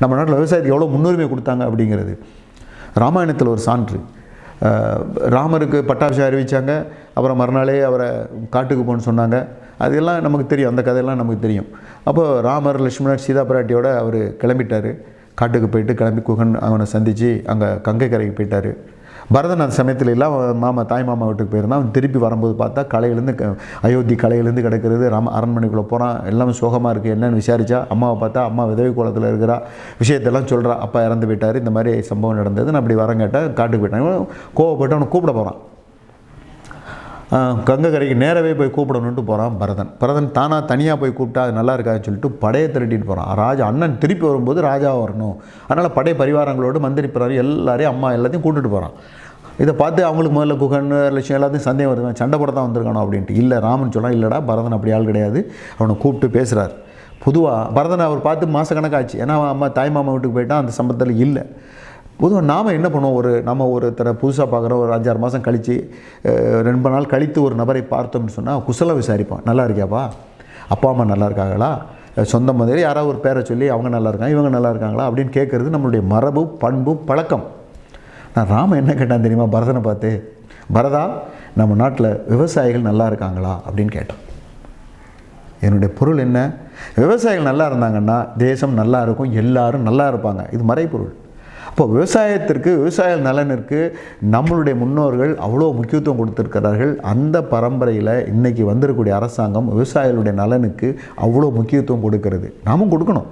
நம்ம நாட்டில் விவசாயத்துக்கு எவ்வளோ முன்னுரிமை கொடுத்தாங்க அப்படிங்கிறது. ராமாயணத்தில் ஒரு சான்று. ராமருக்கு பட்டாபிஷேகம் அறிவித்தாங்க அப்புறம் மறுநாளே அவரை காட்டுக்கு போகணுன்னு சொன்னாங்க. அதெல்லாம் நமக்கு தெரியும். அந்த கதையெல்லாம் நமக்கு தெரியும். அப்போ ராமர் லட்சுமணர் சீதா பிராட்டியோட அவர் கிளம்பிட்டார். காட்டுக்கு போயிட்டு கிளம்பி குகன் அவனை சந்தித்து அங்கே கங்கை கரைக்கு போயிட்டார். பரதன் அந்த சமயத்துல எல்லாம் மாமா தாய் மாமா வீட்டுக்கு போயிருந்தான். அவன் திருப்பி வரும்போது பார்த்தா கலையிலேருந்து க- அயோத்தி கலையிலேருந்து கிடக்கிறது ராம அரண்மனைக்குள்ளே போகிறான் எல்லாமே சோகமாக இருக்குது என்னன்னு விசாரிச்சா அம்மாவை பார்த்தா அம்மா விதவை கோலத்தில் இருக்கிறா. விஷயத்தெல்லாம் சொல்கிறா அப்பா இறந்து போயிட்டார். இந்த மாதிரி சம்பவம் நடந்தது. நான் அப்படி வரேன் காட்டுக்கு போயிட்டான். கோவப்பட்டு அவனை கூப்பிட போகிறான் கங்கை கரைக்கு நேரவே போய் கூப்பிடணுன்ட்டு போகிறான் பரதன். பரதன் தானாக தனியாக போய் கூப்பிட்டா அது நல்லா இருக்காதுன்னு சொல்லிட்டு படையை திரட்டிட்டு போகிறான் ராஜா அண்ணன் திருப்பி வரும்போது ராஜா வரணும். அதனால் படை பரிவாரங்களோடு மந்திரி பிறாரு எல்லாரையும் அம்மா எல்லாத்தையும் கூட்டிட்டு போகிறான் இதை பார்த்து அவங்களுக்கு முதல்ல குகன் லட்சம் எல்லாத்தையும் சந்தேகம் வருது. சண்டை போட தான் வந்திருக்கானோ அப்படின்ட்டு. இல்லை ராமன் சொன்னால் இல்லைடா பரதன் அப்படி ஆள் கிடையாது. அவனை கூப்பிட்டு பேசுகிறார் பொதுவாக பரதனை அவர் பார்த்து மாதக்கணக்காச்சு ஏன்னா அவன் அம்மா தாய் மாமா வீட்டுக்கு போயிட்டான். அந்த சம்பந்தத்தில் இல்லை. பொதுவாக நாம் என்ன பண்ணுவோம்? ஒரு நம்ம ஒருத்தரை புதுசாக பார்க்குறோம் ஒரு அஞ்சாறு மாதம் கழித்து ரெண்டு நாள் கழித்து ஒரு நபரை பார்த்தோம்னு சொன்னால் குசலம் விசாரிப்போம் நல்லா இருக்கியாப்பா? அப்பா அம்மா நல்லா இருக்காங்களா? சொந்த மாதிரி யாராவது ஒரு பேரை சொல்லி அவங்க நல்லா இருக்காங்க இவங்க நல்லா இருக்காங்களா? அப்படின்னு கேட்குறது நம்மளுடைய மரபு பண்பு பழக்கம். நான் ராம என்ன கேட்டான் தெரியுமா? பரதனை பார்த்து பரதா நம்ம நாட்டில் விவசாயிகள் நல்லா இருக்காங்களா? அப்படின்னு கேட்டான். என்னுடைய பொருள் என்ன? விவசாயிகள் நல்லா இருந்தாங்கன்னா தேசம் நல்லா இருக்கும் எல்லாரும் நல்லா இருப்பாங்க. இது மறைப்பொருள் அப்போ விவசாயத்திற்கு விவசாய நலனிற்கு நம்மளுடைய முன்னோர்கள் அவ்வளோ முக்கியத்துவம் கொடுத்துருக்கிறார்கள். அந்த பரம்பரையில் இன்றைக்கி வந்திருக்கக்கூடிய அரசாங்கம் விவசாயிகளுடைய நலனுக்கு அவ்வளோ முக்கியத்துவம் கொடுக்கிறது. நாமும் கொடுக்கணும்.